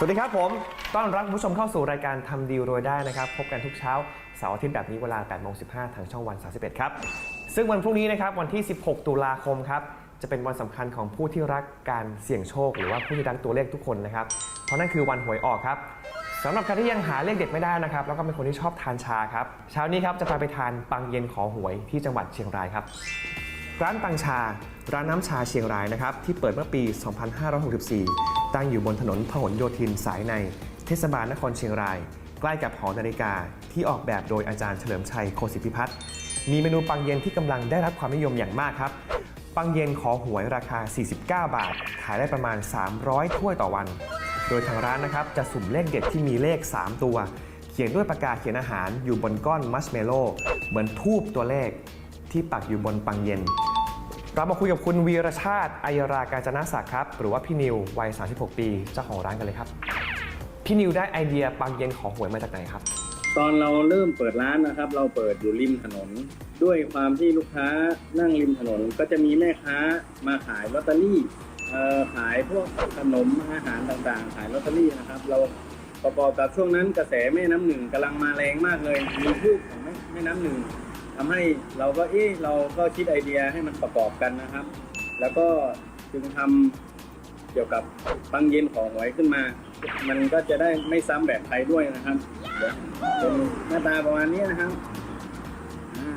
สวัสดีครับผม ต้อนรับคุณผู้ชมเข้าสู่รายการทำดีลรวยได้นะครับ พบกันทุกเช้าเสาร์อาทิตย์แบบนี้เวลา8โมง15 ทางช่องวัน 31 ครับ ซึ่งวันพรุ่งนี้นะครับวันที่ 16 ตุลาคมครับ จะเป็นวันสำคัญของผู้ที่รักการเสี่ยงโชค หรือว่าผู้ที่รักตัวเลขทุกคนนะครับ เพราะนั่นคือวันหวยออกครับสำหรับใครที่ยังหาเลขเด็ดไม่ได้นะครับ แล้วก็เป็นคนที่ชอบทานชาครับ เช้านี้ครับจะพาไปทานปังเย็นขอหวยที่จังหวัดเชียงรายครับ ร้านปังชา ร้านน้ำชาเชียงรายนะครับที่เปิดเมื่อปี 2564 ตั้งอยู่บนถนนพหลโยธินสายใน เทศบาลนครเชียงราย ใกล้กับหอนาฬิกาที่ออกแบบโดยอาจารย์เฉลิมชัยโคสิพิพัฒน์มีเมนูปังเย็นที่กำลังได้รับความนิยมอย่างมากครับ ปังเย็นขอหวยราคา 49 บาท ขายได้ประมาณ 300 ถ้วยต่อวัน โดยทางร้านนะครับจะสุ่มเลขเด็ดที่มีเลข 3 ตัว เขียนด้วยปากกาเขียนอาหารอยู่บนก้อนมัชเมลโล่เหมือนทูบตัวเลขที่ปักอยู่บนปังเย็น เรามาคุยกับคุณวีรชาติอัยราการจนาศักดิ์ครับ หรือว่าพี่นิววัย 36 ปีเจ้าของร้านกันเลยครับ พี่นิวได้ไอเดียปังเย็นของหวยมาจากไหนครับ ตอนเราเริ่มเปิดร้านนะครับ เราเปิดอยู่ริมถนน ด้วยความที่ลูกค้านั่งริมถนนก็จะมีแม่ค้ามาขายลอตเตอรี่เอ่อขายพวกขนมอาหารต่างๆ ขายลอตเตอรี่นะครับ เราประกอบกับช่วงนั้นกระแสแม่น้ำหนึ่งกำลังมาแรงมากเลยมีลูกของแม่แม่น้ำหนึ่ง ทำให้เราก็เอ๊ะเราก็คิดไอเดียให้มันประกอบกันนะครับ แล้วก็จึงทำเกี่ยวกับปังเย็นของหวยขึ้นมา มันก็จะได้ไม่ซ้ำแบบใครด้วยนะครับเป็นหน้าตาประมาณนี้นะครับอ่า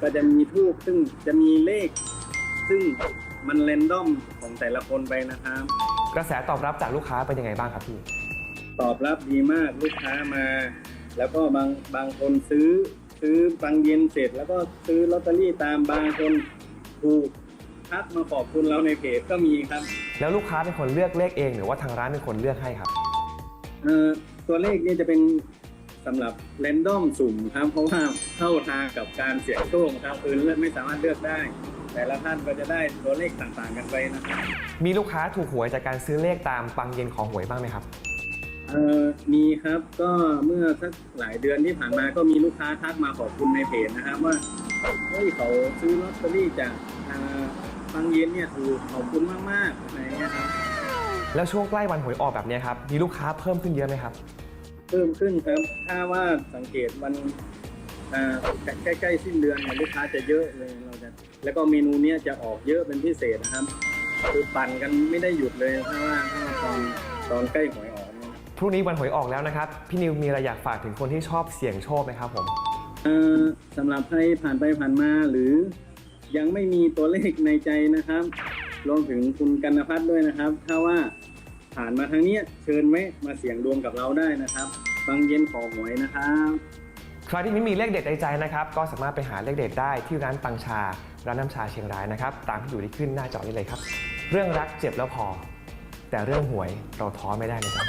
ก็จะมีทูบซึ่งจะมีเลข ซึ่งมันเรนดอมของแต่ละคนไปนะครับ กระแสตอบรับจากลูกค้าเป็นยังไงบ้างครับพี่ ตอบรับดีมากลูกค้ามา แล้วก็บางบางคนซื้อ ซื้อปังเย็นเสร็จ แล้วก็ซื้อลอตเตอรี่ตามบางคนถูกทักมาขอบคุณเราในเพจก็มีครับ แล้วลูกค้าเป็นคนเลือกเลขเอง หรือว่าทางร้านเป็นคนเลือกให้ครับเอ่อตัวเลขนี่จะเป็นสำหรับเรนดอมสุ่มครับ เพราะว่าเข้าทางกับการเสี่ยงโชคครับคือเลือกไม่สามารถเลือกได้ แต่ละท่านก็จะได้ตัวเลขต่างๆกันไปนะครับมีลูกค้าถูกหวยจากการซื้อเลขตามปังเย็นของหวยบ้างไหมครับ เอ่อมีครับก็เมื่อสักหลายเดือนที่ผ่านมาก็มีลูกค้าทักมาขอบคุณในเพจนะครับว่าเฮ้ยเขาซื้อลอตเตอรี่จากอ่าบางเย็นเนี่ยถูกขอบคุณมากๆอะไรเงี้ยครับแล้วช่วงใกล้วันหวยออกแบบเนี้ยครับมีลูกค้าเพิ่มขึ้นเยอะไหมครับ เพิ่มขึ้นครับถ้าว่าสังเกตวันอ่าใกล้ๆสิ้นเดือนเนี่ยลูกค้าจะเยอะเลยเราจะแล้วก็เมนูเนี้ยจะออกเยอะเป็นพิเศษนะครับคือปั่นกันไม่ได้หยุดเลยถ้าว่าถ้าว่าตอนตอนใกล้หวยออกเนี่ยนะ พรุ่งนี้วันหวยออกแล้วนะครับ พี่นิวมีอะไรอยากฝากถึงคนที่ชอบเสี่ยงโชคไหมครับผมเอ่อสำหรับใครผ่านไปผ่านมาหรือ ยังไม่มีตัวเลขในใจนะครับ รวมถึงคุณกันพัฒน์ด้วยนะครับ ถ้าว่าผ่านมาทางเนี้ยเชิญไว้มาเสี่ยงดวงกับเราได้นะครับบางเย็นขอหวยนะครับ ใครที่ไม่มีเลขเด็ดในใจนะครับ ก็สามารถไปหาเลขเด็ดได้ที่ร้านปังชา ร้านน้ำชาเชียงรายนะครับ ตามที่อยู่ที่ขึ้นหน้าจอนี้เลยครับ เรื่องรักเจ็บแล้วพอ แต่เรื่องหวยเราท้อไม่ได้นะครับ